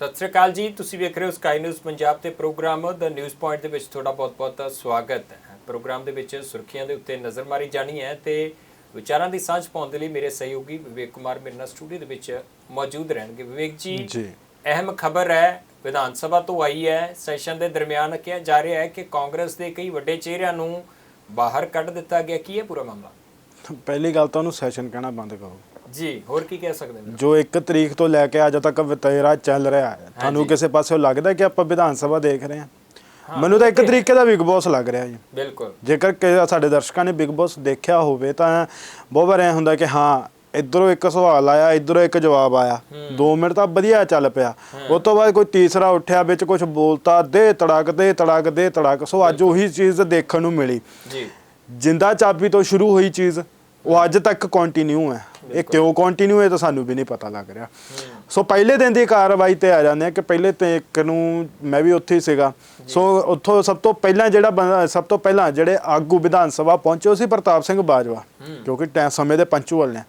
ਸਤਿ ਸ੍ਰੀ ਅਕਾਲ ਜੀ। ਤੁਸੀਂ ਵੇਖ ਰਹੇ ਹੋ ਸਕਾਈ ਨਿਊਜ਼ ਪੰਜਾਬ ਤੇ ਪ੍ਰੋਗਰਾਮ। ਦ ਨਿਊਜ਼ ਪੁਆਇੰਟ ਦੇ ਵਿੱਚ ਤੁਹਾਡਾ ਬਹੁਤ-ਬਹੁਤ ਸਵਾਗਤ ਹੈ। ਪ੍ਰੋਗਰਾਮ ਦੇ ਵਿੱਚ ਸੁਰਖੀਆਂ ਦੇ ਉੱਤੇ ਨਜ਼ਰ ਮਾਰੀ ਜਾਣੀ ਹੈ ਤੇ ਵਿਚਾਰਾਂ ਦੀ ਸਾਂਝ ਪਾਉਣ ਦੇ ਲਈ ਮੇਰੇ ਸਹਿਯੋਗੀ ਵਿਵੇਕ ਕੁਮਾਰ ਮੇਰੇ ਨਾਲ ਸਟੂਡੀਓ ਦੇ ਵਿੱਚ ਮੌਜੂਦ ਰਹਿਣਗੇ। ਵਿਵੇਕ ਜੀ ਜੀ। ਅਹਿਮ ਖਬਰ ਹੈ ਵਿਧਾਨ ਸਭਾ ਤੋਂ ਆਈ ਹੈ ਸੈਸ਼ਨ ਦੇ ਦਰਮਿਆਨ ਕਿਹਾ ਜਾ ਰਿਹਾ ਹੈ ਕਿ ਕਾਂਗਰਸ ਦੇ ਕਈ ਵੱਡੇ ਚਿਹਰਿਆਂ ਨੂੰ ਬਾਹਰ ਕੱਢ ਦਿੱਤਾ ਗਿਆ। ਕੀ ਹੈ ਪੂਰਾ ਮਾਮਲਾ? ਪਹਿਲੀ ਗੱਲ ਤਾਂ ਉਹਨੂੰ ਸੈਸ਼ਨ ਕਹਿਣਾ ਬੰਦ ਕਰੋ। ਜੀ ਹੋਰ ਕੀ ਕਹਿ ਸਕਦੇ ਨੇ? ਜੋ 1 ਤਰੀਕ ਤੋਂ ਲੈ ਕੇ ਅੱਜ ਤੱਕ ਵਤੀਰਾ ਚੱਲ ਰਿਹਾ ਹੈ ਤੁਹਾਨੂੰ ਕਿਸੇ ਪਾਸੇ ਲੱਗਦਾ ਕਿ ਆਪਾਂ ਵਿਧਾਨ ਸਭਾ ਦੇਖ ਰਹੇ ਹਾਂ? ਮੈਨੂੰ ਤਾਂ ਇੱਕ ਤਰੀਕੇ ਦਾ ਬਿਗ ਬੌਸ ਲੱਗ ਰਿਹਾ ਜੀ। ਬਿਲਕੁਲ। ਜੇਕਰ ਕਿ ਸਾਡੇ ਦਰਸ਼ਕਾਂ ਨੇ ਬਿਗ ਬੌਸ ਦੇਖਿਆ ਹੋਵੇ ਤਾਂ ਬਹੁਤ ਵਾਰ ਐ ਹੁੰਦਾ ਕਿ ਹਾਂ ਇਧਰੋਂ ਇੱਕ ਸਵਾਲ ਆਇਆ ਇਧਰੋਂ ਇੱਕ ਜਵਾਬ ਆਇਆ। 2 ਮਿੰਟ ਤਾਂ ਵਧੀਆ ਚੱਲ ਪਿਆ। ਉਸ ਤੋਂ ਬਾਅਦ ਕੋਈ ਤੀਸਰਾ ਉੱਠਿਆ ਵਿੱਚ ਕੁਝ ਬੋਲਤਾ ਦੇ ਤੜਕ ਦੇ ਤੜਕ ਦੇ ਤੜਕ। ਸੋ ਅੱਜ ਉਹੀ ਚੀਜ਼ ਦੇਖਣ ਨੂੰ ਮਿਲੀ। ਜੀ। ਜਿੰਦਾ ਚਾਬੀ ਤੋਂ ਸ਼ੁਰੂ ਹੋਈ ਚੀਜ਼। ਉਹ ਅੱਜ ਤੱਕ ਕੰਟੀਨਿਊ ਹੈ। ਇਹ ਕਿਉਂ ਕੰਟੀਨਿਊ ਹੈ ਤਾਂ ਸਾਨੂੰ ਵੀ ਨਹੀਂ ਪਤਾ ਲੱਗ ਰਿਹਾ। ਸੋ ਪਹਿਲੇ ਦਿਨ ਦੀ ਕਾਰਵਾਈ ਤੇ ਆ ਜਾਂਦੇ ਆ ਕਿ ਪਹਿਲੇ ਤੇ ਇੱਕ ਨੂੰ ਮੈਂ ਵੀ ਉੱਥੇ ਹੀ ਸੀਗਾ। ਸੋ ਉੱਥੋਂ ਸਭ ਤੋਂ ਪਹਿਲਾਂ ਜਿਹੜਾ ਬੰਦਾ- ਸਭ ਤੋਂ ਪਹਿਲਾਂ ਜਿਹੜੇ ਆਗੂ ਵਿਧਾਨ ਸਭਾ ਪਹੁੰਚੇ ਉਹ ਸੀ ਪ੍ਰਤਾਪ ਸਿੰਘ ਬਾਜਵਾ। ਕਿਉਂਕਿ ਟੈ ਸਮੇਂ ਦੇ ਪੰਚੂਅਲ ਨੇ।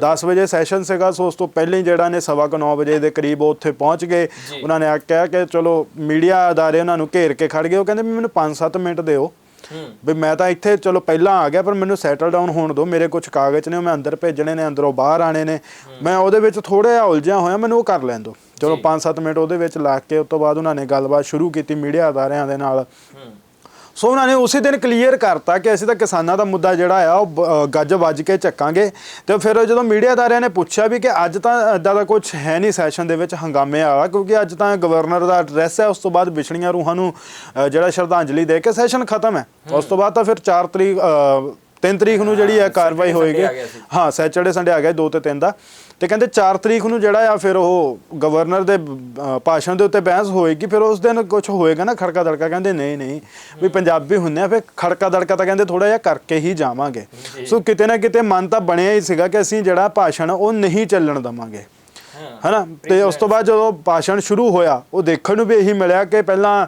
10 ਵਜੇ ਸੈਸ਼ਨ ਸੀਗਾ ਸੋ ਉਸ ਤੋਂ ਪਹਿਲਾਂ ਹੀ ਜਿਹੜਾ ਨੇ ਸਵਾ ਕੁ 9 ਵਜੇ ਦੇ ਕਰੀਬ ਉਹ ਉੱਥੇ ਪਹੁੰਚ ਗਏ। ਉਹਨਾਂ ਨੇ ਆ ਕਿਹਾ ਕਿ ਚਲੋ ਮੀਡੀਆ ਅਦਾਰੇ ਉਹਨਾਂ ਨੂੰ ਘੇਰ ਕੇ ਖੜ ਗਏ। ਉਹ ਕਹਿੰਦੇ ਵੀ ਮੈਨੂੰ 5-7 ਮਿੰਟ ਦਿਓ। ਵੀ ਮੈਂ ਤਾਂ ਇੱਥੇ ਚਲੋ ਪਹਿਲਾਂ ਆ ਗਿਆ ਪਰ ਮੈਨੂੰ ਸੈਟਲ ਡਾਊਨ ਹੋਣ ਦਿਓ। ਮੇਰੇ ਕੁਝ ਕਾਗਜ਼ ਨੇ ਉਹ ਮੈਂ ਅੰਦਰ ਭੇਜਣੇ ਨੇ ਅੰਦਰੋਂ ਬਾਹਰ ਆਣੇ ਨੇ। ਮੈਂ ਉਹਦੇ ਵਿੱਚ ਥੋੜਾ ਜਿਹਾ ਉਲਝਿਆ ਹੋਇਆ ਮੈਨੂੰ ਉਹ ਕਰ ਲੈਣ ਦਿਓ। ਚਲੋ 5-7 ਮਿੰਟ ਉਹਦੇ ਵਿੱਚ ਲਾ ਕੇ ਉਸ ਤੋਂ ਬਾਅਦ ਉਹਨਾਂ ਨੇ ਗੱਲਬਾਤ ਸ਼ੁਰੂ ਕੀਤੀ ਮੀਡੀਆ ਅਦਾਰਿਆਂ ਦੇ ਨਾਲ। ਸੋ ਉਹਨਾਂ ਨੇ ਉਸੇ ਦਿਨ ਕਲੀਅਰ ਕਰਤਾ ਕਿ ਅਸੀਂ ਤਾਂ ਕਿਸਾਨਾਂ ਦਾ ਮੁੱਦਾ ਜਿਹੜਾ ਆ, ਉਹ ਬ- ਗੱਜ ਵੱਜ ਕੇ ਚੱਕਾਂਗੇ। ਤੇ ਫਿਰ ਜਦੋਂ ਮੀਡੀਆਦਾਰਿਆਂ ਨੇ ਪੁੱਛਿਆ ਵੀ ਕਿ ਅੱਜ ਤਾਂ ਇਦਾਂ ਦਾ ਕੁਝ ਹੈ ਨਹੀਂ ਸੈਸ਼ਨ ਦੇ ਵਿੱਚ ਹੰਗਾਮੇ ਵਾਲਾ, ਕਿਉਂਕਿ ਅੱਜ ਤਾਂ ਗਵਰਨਰ ਦਾ ਐਡਰੈਸ ਹੈ, ਉਸ ਤੋਂ ਬਾਅਦ ਵਿਛੜੀਆਂ ਰੂਹਾਂ ਨੂੰ ਜਿਹੜਾ ਸ਼ਰਧਾਂਜਲੀ ਦੇ ਕੇ ਸੈਸ਼ਨ ਖਤਮ ਹੈ। ਉਸ ਤੋਂ ਬਾਅਦ ਤਾਂ ਫਿਰ 4 ਤਰੀਕ 3 ਤਰੀਕ ਨੂੰ ਜਿਹੜੀ ਹੈ ਕਾਰਵਾਈ ਹੋਏਗੀ। ਹਾਂ ਸੈਚਰਡੇ ਸੰਡੇ ਆ ਗਿਆ 2 ਤੇ 3 ਦਾ। ਤੇ ਕਹਿੰਦੇ 4 ਤਰੀਕ ਨੂੰ ਜਿਹੜਾ ਆ ਫਿਰ ਉਹ ਗਵਰਨਰ ਦੇ ਭਾਸ਼ਣ ਦੇ ਉੱਤੇ ਬਹਿਸ ਹੋਏਗੀ ਫਿਰ ਉਸ ਦਿਨ ਕੁਝ ਹੋਏਗਾ ਨਾ ਖੜਕਾ ਦੜਕਾ ਕਹਿੰਦੇ ਨਹੀਂ ਨਹੀਂ ਵੀ ਪੰਜਾਬੀ ਹੁੰਦੇ ਆ ਫਿਰ ਖੜਕਾ ਦੜਕਾ ਤਾਂ ਕਹਿੰਦੇ ਥੋੜਾ ਜਿਹਾ ਕਰਕੇ ਹੀ ਜਾਵਾਂਗੇ। ਸੋ ਕਿਤੇ ਨਾ ਕਿਤੇ ਮਨ ਤਾਂ ਬਣਿਆ ਹੀ ਸੀਗਾ ਕਿ ਅਸੀਂ ਜਿਹੜਾ ਭਾਸ਼ਣ ਉਹ ਨਹੀਂ ਚੱਲਣ ਦਵਾਂਗੇ। ਹਨਾ? ਤੇ ਉਸ ਤੋਂ ਬਾਅਦ ਜਦੋਂ ਭਾਸ਼ਣ ਸ਼ੁਰੂ ਹੋਇਆ ਉਹ ਦੇਖਣ ਨੂੰ ਵੀ ਇਹੀ ਮਿਲਿਆ ਕਿ ਪਹਿਲਾਂ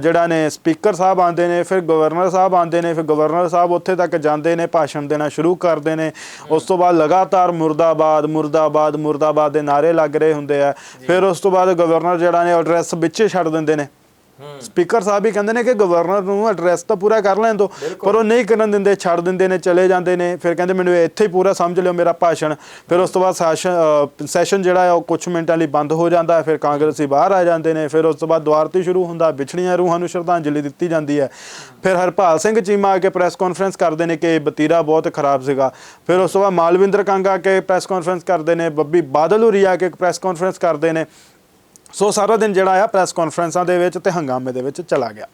ਜਿਹੜਾ ਨੇ ਸਪੀਕਰ ਸਾਹਿਬ ਆਉਂਦੇ ਨੇ ਫਿਰ ਗਵਰਨਰ ਸਾਹਿਬ ਆਉਂਦੇ ਨੇ ਫਿਰ ਗਵਰਨਰ ਸਾਹਿਬ ਉੱਥੇ ਤੱਕ ਜਾਂਦੇ ਨੇ ਭਾਸ਼ਣ ਦੇਣਾ ਸ਼ੁਰੂ ਕਰਦੇ ਨੇ। ਉਸ ਤੋਂ ਬਾਅਦ ਲਗਾਤਾਰ ਮੁਰਦਾਬਾਦ ਮੁਰਦਾਬਾਦ ਮੁਰਦਾਬਾਦ ਦੇ ਨਾਰੇ ਲੱਗ ਰਹੇ ਹੁੰਦੇ ਆ। ਫਿਰ ਉਸ ਤੋਂ ਬਾਅਦ ਗਵਰਨਰ ਜਿਹੜਾ ਨੇ ਐਡਰੈਸ ਵਿੱਚੇ ਛੱਡ ਦਿੰਦੇ ਨੇ। ਸਪੀਕਰ ਸਾਹਿਬ ਵੀ ਕਹਿੰਦੇ ਨੇ ਕਿ ਗਵਰਨਰ ਨੂੰ ਐਡਰੈਸ ਤਾਂ ਪੂਰਾ ਕਰ ਲੈਣ ਦਿਓ ਪਰ ਉਹ ਨਹੀਂ ਕਰਨ ਦਿੰਦੇ ਛੱਡ ਦਿੰਦੇ ਨੇ ਚਲੇ ਜਾਂਦੇ ਨੇ। ਫਿਰ ਕਹਿੰਦੇ ਮੈਨੂੰ ਇੱਥੇ ਹੀ ਪੂਰਾ ਸਮਝ ਲਿਓ ਮੇਰਾ ਭਾਸ਼ਣ। ਫਿਰ ਉਸ ਤੋਂ ਬਾਅਦ ਸੈਸ਼ਨ ਸੈਸ਼ਨ ਜਿਹੜਾ ਹੈ ਉਹ ਕੁਝ ਮਿੰਟਾਂ ਲਈ ਬੰਦ ਹੋ ਜਾਂਦਾ ਹੈ। ਫਿਰ ਕਾਂਗਰਸੀ ਬਾਹਰ ਆ ਜਾਂਦੇ ਨੇ। ਫਿਰ ਉਸ ਤੋਂ ਬਾਅਦ ਦੁਆਰ ਤੇ ਸ਼ੁਰੂ ਹੁੰਦਾ ਵਿਛੜੀਆਂ ਰੂਹਾਂ ਨੂੰ ਸ਼ਰਧਾਂਜਲੀ ਦਿੱਤੀ ਜਾਂਦੀ ਹੈ। ਫਿਰ ਹਰਪਾਲ ਸਿੰਘ ਚੀਮਾ ਆ ਕੇ ਪ੍ਰੈਸ ਕਾਨਫਰੰਸ ਕਰਦੇ ਨੇ ਕਿ ਬਤੀਰਾ ਬਹੁਤ ਖਰਾਬ ਸੀਗਾ। ਫਿਰ ਉਸ ਤੋਂ ਬਾਅਦ ਮਾਲਵਿੰਦਰ ਕੰਗ ਆ ਕੇ ਪ੍ਰੈਸ ਕਾਨਫਰੰਸ ਕਰਦੇ ਨੇ। ਬੱਬੀ ਬਾਦਲ ਹੁਰੀ ਆ ਕੇ ਪ੍ਰੈਸ ਕਾਨਫਰੰਸ ਕਰਦੇ ਨੇ। ਸੋ ਸਾਰਾ ਦਿਨ ਜਿਹੜਾ ਆ ਪ੍ਰੈਸ ਕਾਨਫਰੰਸਾਂ ਦੇ ਵਿੱਚ ਤੇ ਹੰਗਾਮੇ ਦੇ ਵਿੱਚ ਚਲਾ ਗਿਆ।